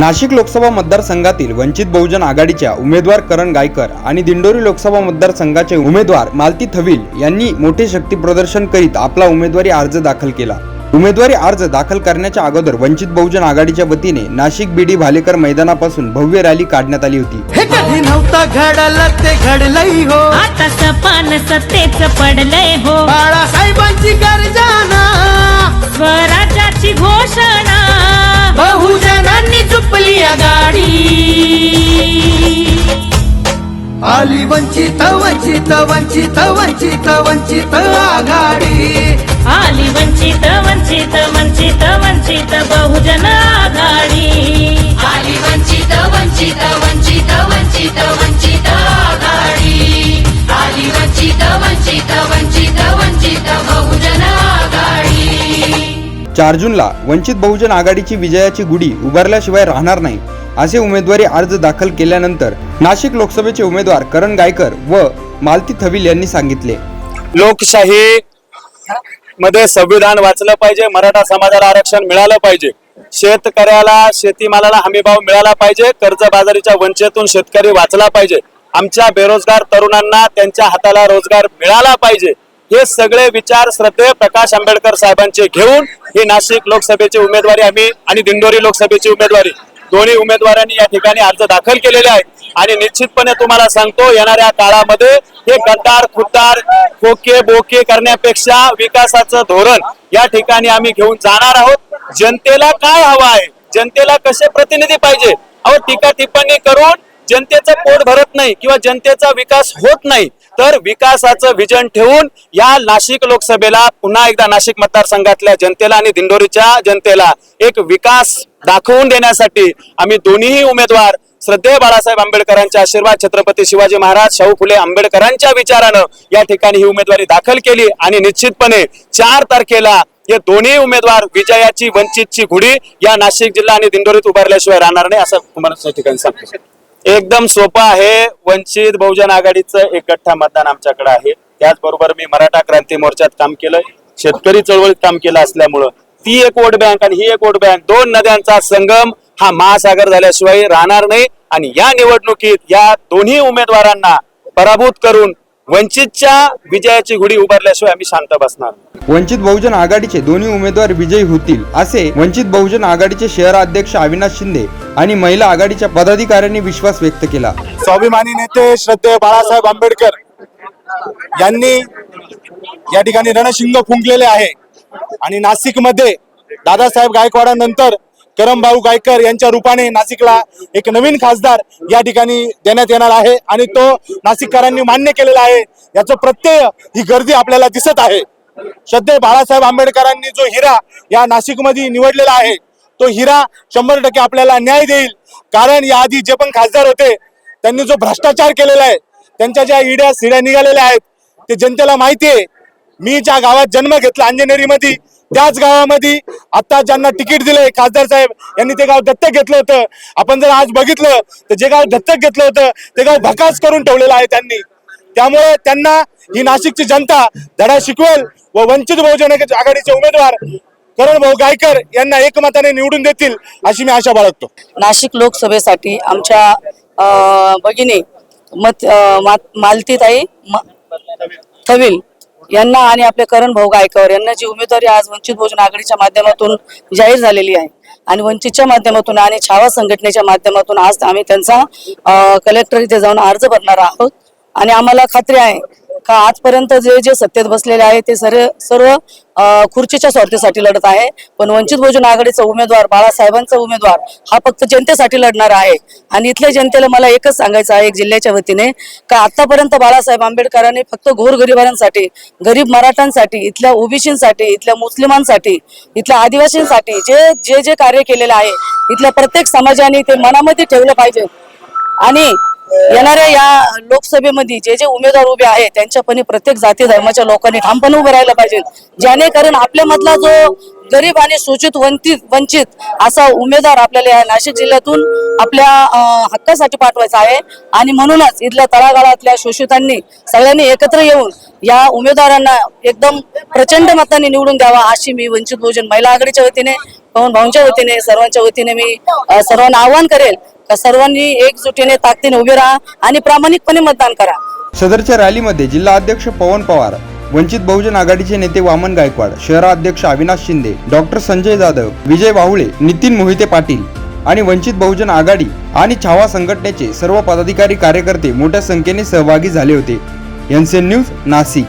नाशिक लोकसभा मतदारसंघातील वंचित बहुजन आघाडीच्या उमेदवार करण गायकर आणि दिंडोरी लोकसभा मतदारसंघाचे उमेदवार मालती थविल यांनी मोठे शक्ती प्रदर्शन करीत आपला उमेदवारी अर्ज दाखल केला. उमेदवारी अर्ज दाखल करण्याच्या अगोदर वंचित बहुजन आघाडीच्या वतीने नाशिक बीडी भालेकर मैदानापासून भव्य रॅली काढण्यात आली होती. हे कधी नव्हतं घडलं ते घडलंय हो. आता सपान सत्तेच पडलंय हो. बाळासाहेबांची गर्जना. स्वराज्याची घोषणा. गाडी. आली वंचित वंचित वंचित वंचित वंचित आघाडी. आली वंचित वंचित वंचित. चार जूनला वंचित बहुजन आघाडीची विजयाची गुढी उभारल्याशिवाय राहणार नाही असे उमेदवारी अर्ज दाखल केल्यानंतर नाशिक लोकसभेचे उमेदवार करण गायकर व मालती थविल यांनी सांगितले. लोकशाही मध्ये संविधान वाचलं पाहिजे मराठा समाजाला आरक्षण मिळालं पाहिजे. शेतकऱ्याला शेतीमालाला हमीभाव मिळाला पाहिजे कर्जबाजारीच्या वंचेतून शेतकरी वाचला पाहिजे. आमच्या बेरोजगार तरुणांना त्यांच्या हाताला रोजगार मिळाला पाहिजे. हे सगळे विचार श्रद्धे प्रकाश आंबेडकर साहेबांचे घेऊन ही नाशिक लोकसभेची उमेदवारी आम्ही आणि दिंडोरी लोकसभेची उमेदवारी दोन्ही उमेदवारांनी या ठिकाणी अर्ज दाखल केलेले आहेत. आणि निश्चितपणे तुम्हाला सांगतो येणाऱ्या काळामध्ये हे गद्दार खुद्दार खोके बोके करण्यापेक्षा विकासाचं धोरण या ठिकाणी आम्ही घेऊन जाणार आहोत. जनतेला काय हवं आहे? जनतेला कसे प्रतिनिधी पाहिजे? अहो टीका टिप्पणी करून जनतेचं पोट भरत नाही किंवा जनतेचा विकास होत नाही. तर विकासाचं विजन ठेवून या नाशिक लोकसभेला पुन्हा एकदा नाशिक मतदारसंघातल्या जनतेला आणि दिंडोरीच्या जनतेला एक विकास दाखवून देण्यासाठी आम्ही दोन्हीही उमेदवार श्रद्धेय बाळासाहेब आंबेडकरांच्या आशीर्वाद छत्रपती शिवाजी महाराज शाहू फुले आंबेडकरांच्या विचारानं या ठिकाणी ही उमेदवारी दाखल केली आणि निश्चितपणे चार तारखेला हे दोन्ही उमेदवार विजयाची वंचितची घुडी या नाशिक जिल्हा आणि दिंडोरीत उभारल्याशिवाय राहणार नाही असं तुम्हाला ठिकाणी सांगतो. एकदम सोपं आहे. वंचित बहुजन आघाडीचं एक गठ्ठा मतदान आमच्याकडे आहे. त्याचबरोबर मी मराठा क्रांती मोर्चात काम केलं शेतकरी चळवळीत काम केलं असल्यामुळं. ती एक वोट बँक आणि ही एक वोट बँक. दोन नद्यांचा संगम हा महासागर झाल्याशिवाय राहणार नाही. आणि या निवडणुकीत या दोन्ही उमेदवारांना पराभूत करून वंचितच्या विजयाची घुडी उभारल्याशिवाय आम्ही शांत बसणार. वंचित बहुजन आघाडीचे दोन्ही उमेदवार विजयी होतील असे वंचित बहुजन आघाडीचे शहर अध्यक्ष अविनाश शिंदे आणि महिला आघाडीच्या पदाधिकाऱ्यांनी विश्वास व्यक्त केला स्वाभिमानी नेते श्रद्धेय बाळासाहेब आंबेडकर यांनी या ठिकाणी रणशिंग फुंकलेले आहे आणि नाशिकमध्ये दादासाहेब गायकवाडानंतर करमभाऊ गायकर यांच्या रूपाने नाशिकला एक नवीन खासदार या ठिकाणी देण्यात येणार आहे आणि तो नाशिककरांनी मान्य केलेला आहे. याचं प्रत्यय ही गर्दी आपल्याला दिसत आहे. श्रद्धे बाळासाहेब आंबेडकरांनी जो हिरा या नाशिकमध्ये निवडलेला आहे तो हिरा शंभर टक्के आपल्याला न्याय देईल. कारण याआधी जे पण खासदार होते त्यांनी जो भ्रष्टाचार केलेला आहे त्यांच्या ज्या इड्या सिड्या निघालेल्या आहेत ते जनतेला माहिती आहे. मी ज्या गावात जन्म घेतला अंजनेरीमध्ये त्याच गावामध्ये आता ज्यांना तिकीट दिलंय खासदार साहेब यांनी ते गाव दत्तक घेतलं होतं. आपण जर आज बघितलं तर जे गाव दत्तक घेतलं होतं ते गाव भकास करून ठेवलेलं आहे त्यांनी. त्यामुळे त्यांना ही नाशिकची जनता धडा शिकवेल व वंचित बहुजन आघाडीचे उमेदवार करणभाऊ गायकर यांना एकमताने निवडून देतील अशी मी आशा बाळगतो. नाशिक लोकसभेसाठी आमच्या भगिनी मत अ, मा- मालतीताई म- थविल यांना आणि आपले करण भाऊ गायकवाड यांना जी उमेदवारी आज वंचित बहुजन आघाडीच्या माध्यमातून जाहीर झालेली आहे आणि वंचितच्या माध्यमातून आणि छावा संघटनेच्या माध्यमातून आज आम्ही त्यांचा कलेक्टर इथे जाऊन अर्ज भरणार आहोत. आणि आम्हाला खात्री आहे का आजपर्यंत जे जे सत्तेत बसलेले आहे ते सर्व सर्व खुर्चीच्या स्वार्थीसाठी लढत आहे. पण वंचित बहुजन आघाडीचा उमेदवार बाळासाहेबांचा उमेदवार हा फक्त जनतेसाठी लढणार आहे. आणि इथल्या जनतेला मला एकच सांगायचं आहे एक जिल्ह्याच्या वतीने का आतापर्यंत बाळासाहेब आंबेडकरांनी फक्त गोरगरिबांसाठी गरीब मराठ्यांसाठी इथल्या ओबीसींसाठी इथल्या मुस्लिमांसाठी इथल्या आदिवासींसाठी जे जे जे कार्य केलेलं आहे इथल्या प्रत्येक समाजाने ते मनामध्ये ठेवलं पाहिजे. आणि येणाऱ्या या लोकसभेमध्ये जे जे उमेदवार उभे आहेत त्यांच्यापणे प्रत्येक जाती धर्माच्या लोकांनी ठामपणे उभे राहायला पाहिजे. जेणेकरून आपल्यामधला जो गरीब आणि सूचित वंचित वंचित असा उमेदवार आपल्याला या नाशिक जिल्ह्यातून आपल्या हक्कासाठी पाठवायचा आहे. आणि म्हणूनच इथल्या तळागाळातल्या शोषितांनी सगळ्यांनी एकत्र येऊन या उमेदवारांना एकदम प्रचंड मताने निवडून द्यावा अशी मी वंचित बहुजन महिला आघाडीच्या वतीने पवन भाऊंच्या वतीने सर्वांच्या वतीने मी सर्वांना आवाहन करेल. तर सर्वांनी एकजुटीने ताकदीने उभे राहा आणि प्रामाणिकपणे मतदान करा. सदरच्या रॅलीमध्ये जिल्हा अध्यक्ष पवन पवार वंचित बहुजन आघाडीचे नेते वामन गायकवाड शहराध्यक्ष अविनाश शिंदे डॉक्टर संजय जाधव विजय बाहुळे नितीन मोहिते पाटील आणि वंचित बहुजन आघाडी आणि छावा संघटनेचे सर्व पदाधिकारी कार्यकर्ते मोठ्या संख्येने सहभागी झाले होते. NCN news Nashik.